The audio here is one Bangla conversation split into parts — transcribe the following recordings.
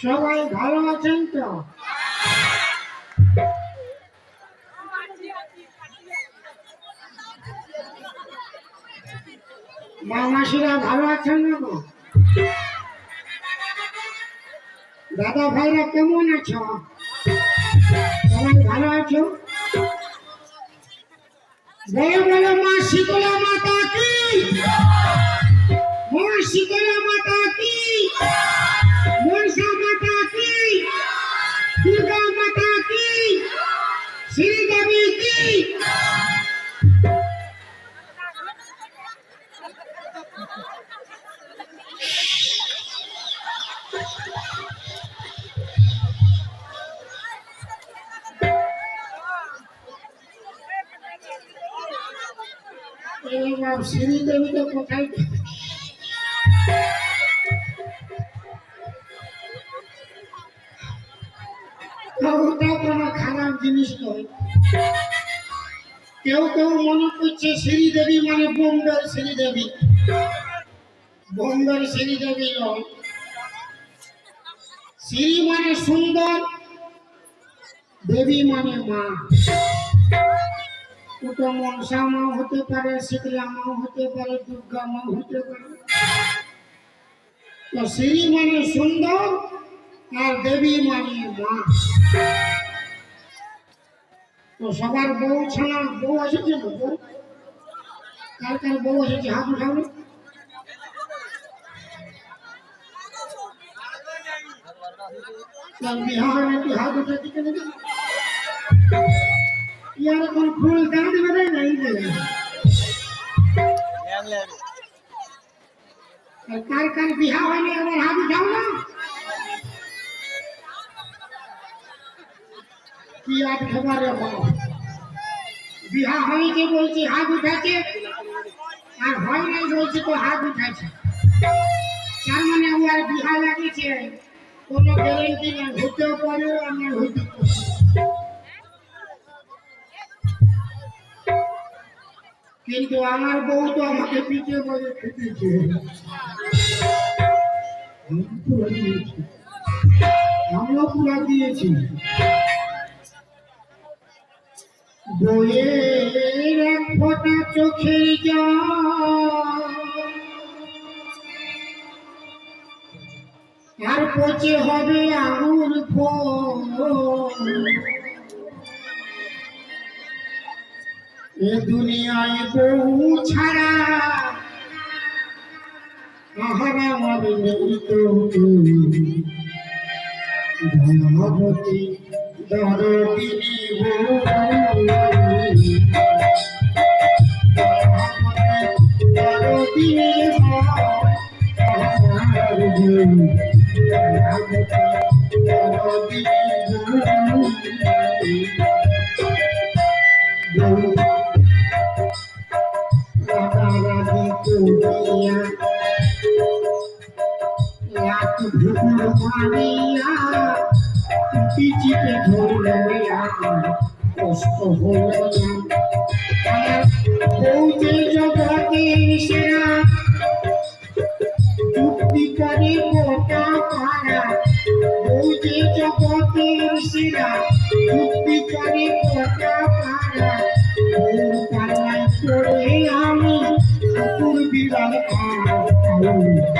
সবাই ভালো আছেন তো? মা মাসিরা ভালো আছেন না দাদা ভাইরা কেমন আছো? সবাই ভালো আছো? বলো বলো মা, শীতলা মাতা কি? মা, শীতলা এই বাবা, শ্রীদেবী তো কোথায় ওটা কোনো খারাপ জিনিস নয় কেউ কেউ মনে করছে শ্রীদেবী মানে বোম্বের শ্রীদেবী বোম্বের শ্রীদেবী নয় শ্রী মানে সুন্দর দেবী মানে মা ওটা মনসা মা হতে পারে শীতলা মা হতে পারে দুর্গা মা হতে পারে। তো শ্রী মানে সুন্দর আর দেবী মানে মা। তো সবার বউ ছানা বউ এসেছে বউ? কার কার বউ এসেছে হাত উঠাবে তার বিহা হয় হাত উঠে দিকে ইয়ার এখন ফুল দাঁত বেড়ে নাই দেবে। কার কার বিহা হয়নি আবার হাত উঠাও না। কি আর খবর বিহা হয়েছে বলছি, হাত উঠাচ্ছে আর হয় নাই বলছি তো হাত উঠাচ্ছে তার মানে আর বিহা লাগিয়েছে কোনো গ্যারেন্টি নেই হতেও পারে আর না হইতে পারে কিন্তু আমার বউ তো আমাকে পিঠে বলে খেতেছে। আমিও পুরা দিয়েছি। বইয়ের এক ফোঁটা চোখের জল। আর পচে হবে আঙুর ফল এ দুনিয়ায় বউ ছাড়া আহার আমার নেই তো ধনবতী দরদিনী বউ। দরদিনী ভুল মানিয়া পিচিতে ধরিয়া কষ্ট হল না আমার বউ যে জগতের সেরা যুক্তি করে গোটা পাড়া বউ যে জগতের সেরা যুক্তি করে গোটা পাড়া বউর পাল্লায় পড়ে আমি ঠাকুর বিড়াল খাই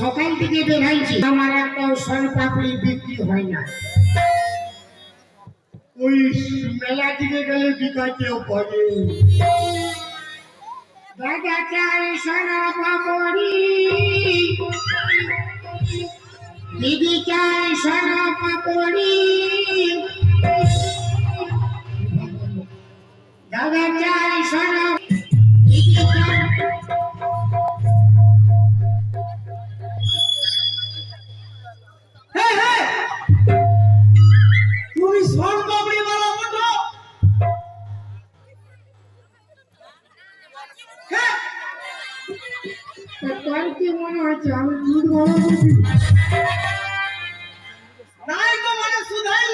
সকাল থেকে বেরাইছি আমার একটা সন পাপড়ি বিক্রি হয় না। ওই মেলা দিকে গেলে বিকাতেও পারে দাদা চাই সোনা পাপড়ি। দিদি চাই সোনা পাপড়ি। দাদা চাই ভালো নাই তো মানে সুধাই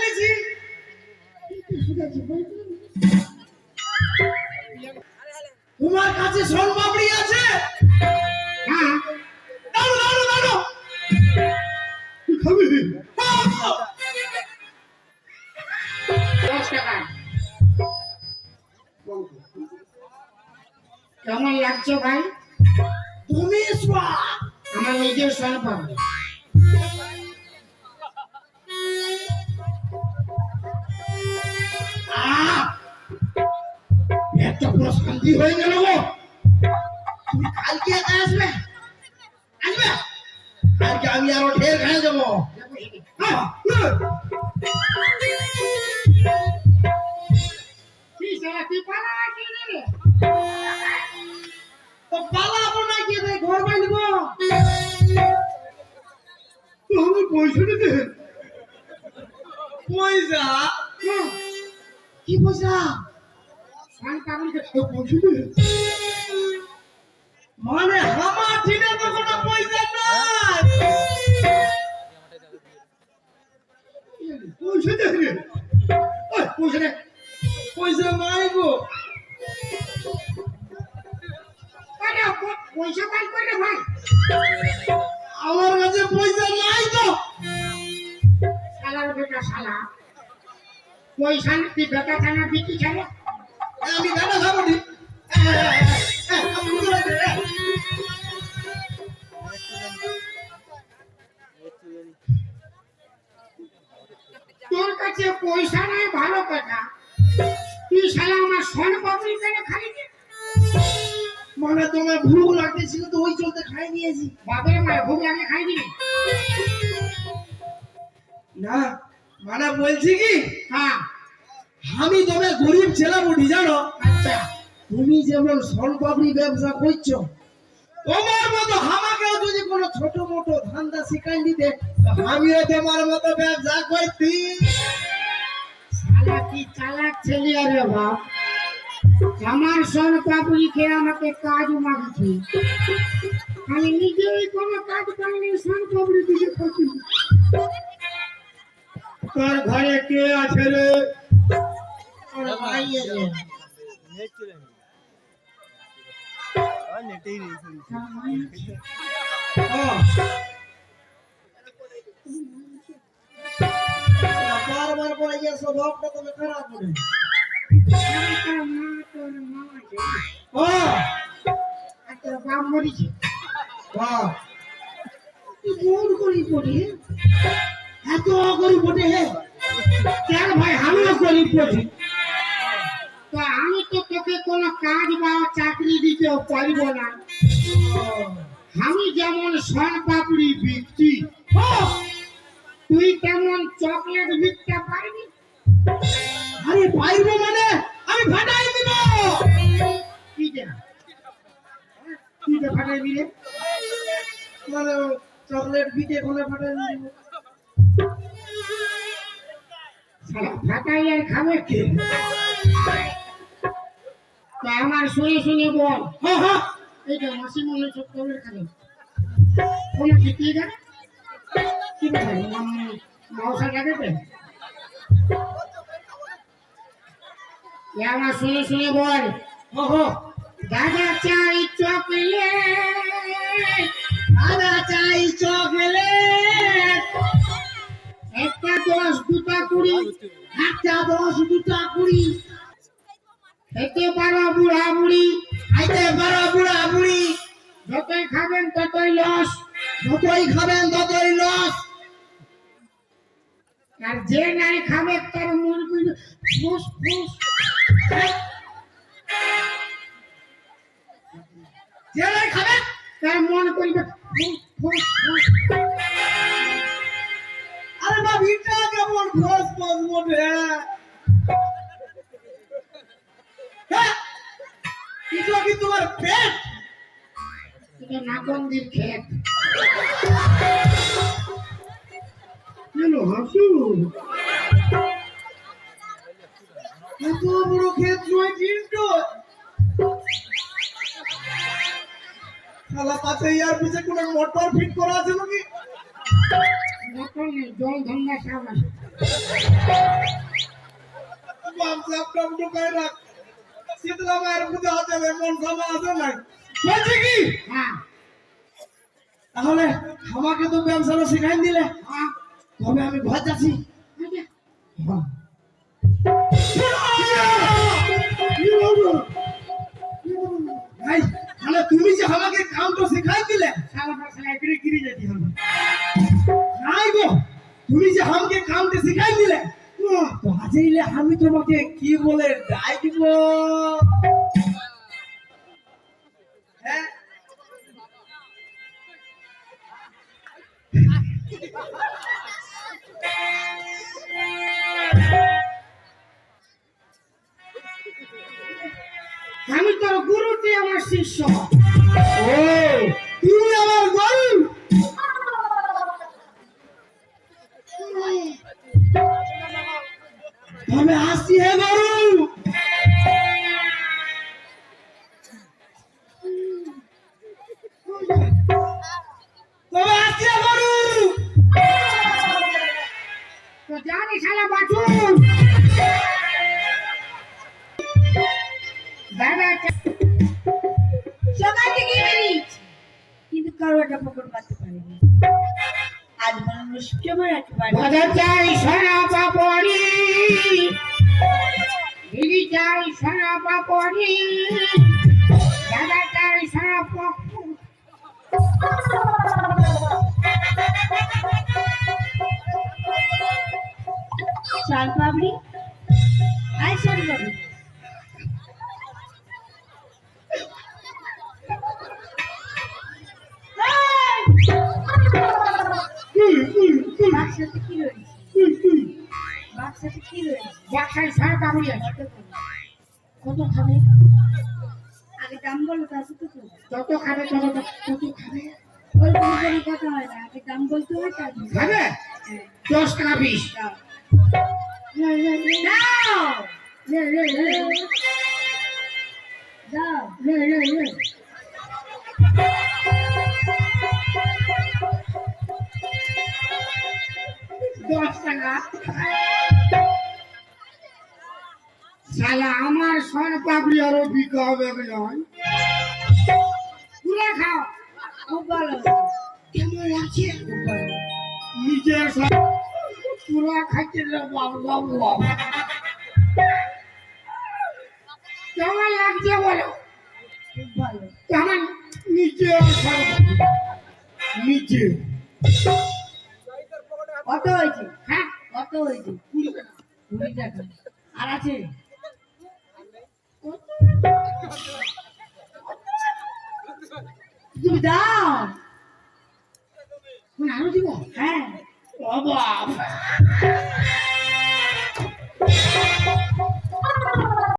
তোমার কাছে সোন পাপড়ি আছে? হ্যাঁ। দাঁড়ো দাঁড়ো দাঁড়ো তুই খাবি? দশ টাকা। কেমন লাগছে ভাই? আমার নিজের সয় পাবে আহ! একটা পুরো শান্তি হয়ে গেল গো তুমি কালকে একা আসবে আসবে কালকে আমি আরও ঢের খেয়ে যাব হ্যাঁ, হ্যাঁ। তুই পালাবো না কি রে ঘর বাঁধব আমি পয়সা দিতে পয়সা? কি পয়সা? সয় পাবলিকে পয়সা দিতে মানে আমার ঠিনে তো কোনো পয়সা নাই। পয়সা দে রে পয়সা পয়সা নাই গো। পয়সা পাই করে ভাই। আমার কাছে পয়সা নাই তো। শালার বেটা শালা। পয়সা না তুই বেটা ছানা বিক্রি ছাড়া আমি গানা খাব নি তোর কাছে পয়সা নাই ভালো কথা। তুই শালা আমার সন পাবলি কেন খালি? মানে তোমার ভুল লাগতেছিল তো ওই চলতে খাই নিয়েছি। বাপের ভোগ লাগে খাই দিবি না মানে বলছি কি? হ্যাঁ। আমি তোমার গরিব ছেলে বুঝি জানো? আচ্ছা। তুমি যেমন স্বল্পাবরি ব্যবসা করছ তোমার মতো আমাকেও যদি কোনো ছোট মোটো ধান্দা শিখাই দিতে আমিও তোমার মতো ব্যবসা করতি। শালা কি চালাক ছেলে রে বাপ। আমার পাবলি খেয়ে আমাকে কাজ মাগছে। আমি নিজেই কোনো কাজ পাইনি পাবলি দিকে করছি তোর ঘরে কে আছে রে। বারবার করে যে স্বভাবটা তুমি খারাপ করে আমি তো তোকে কোনো কাজ বা চাকরি দিতে পারব না আমি যেমন সন পাপড়ি বিকছি তুই তেমন চকলেট বিকতে পারবি? আরে পাইবো মানে? আমি ফাটাই দিব। কি কি মানে চকলেট বিকে কোনে ফাটাই দিব ফাটাই আর খাবে কে? আমার শুনে শুনে বল। এইটা মাসি মনে হচ্ছে চকলেট খাবে। কোনো ঠিক কি দেখ কি বলে মশা আমার শুনে শুনে বল। ওহো, দাদা চাই চকলেট, দাদা চাই চকলেট। একটা দশ, দুটা কুড়ি, একটা দশ, দুটা কুড়ি। খেতে পারো বুড়া বুড়ি, খাইতে পারো বুড়া বুড়ি। যতই খাবেন ততই লস যতই খাবেন ততই লস আর যে নাই খাবে তার করবে ফুস ফুস। যে নাই খাবেন তার মন করবে আরে বাপ ইটা কেমন ফস ফস মোটে নাকি তোমার পেট? এটা নাগন্দির ক্ষেত কেন হাসু। এত বড় ক্ষেত নয় কিন্তু শালা পাশে ইয়ার পিছে কোনো মোটর ফিট করা আছে নাকি? মোটর নেই জল ধান্দা সব আছে। বাপ সাপ টম ঢুকাই রাখ শীতলা মায়ের মন সামা আছে নাই। বলছি কি? হ্যাঁ। তাহলে আমাকে তো ব্যবসাটা শেখাই দিলে। হ্যাঁ। তবে আমি ঘর যাচ্ছি আচ্ছা। আমাকে কামটা শেখাই দিলে তো আজইলে আমি তোমাকে কি বলে হ্যাঁ কিন্তু কারও একটা পকড় পাতে পারিনি আজ চাই সোনা পাপড়ি। দিদি চাই সোনা পাপড়ি। শাল পাবড়ি আয় শাল পাবড়ি বাক্সাতে কি রয়েছে? বাক্সাতে কি রয়েছে? বাসায় সোনা পাপড়ি আছে কত খাবে? আগে দাম বলো তারপর তো যত খাবে তত তত খাবে। ওই কোনো কথা হয় না আগে দাম বলতে হয় তারপর খাবে? হ্যাঁ, দশ টাকা বিশ। দশ টাকা শালা আমার সন পাপড়ি আরও বিকা হবে নয় পুরা খাও। খুব ভালো। কেমন লাগছে নিজের খাইতে কেমন লাগছে বলো? কেমন? নিচে নিচে। কত হয়েছে? হ্যাঁ? কত হয়েছে? কুড়ি টাকা। কুড়ি টাকা। আর আছে? তুমি দাও। মানে আরও দিব? হ্যাঁ। 我不啊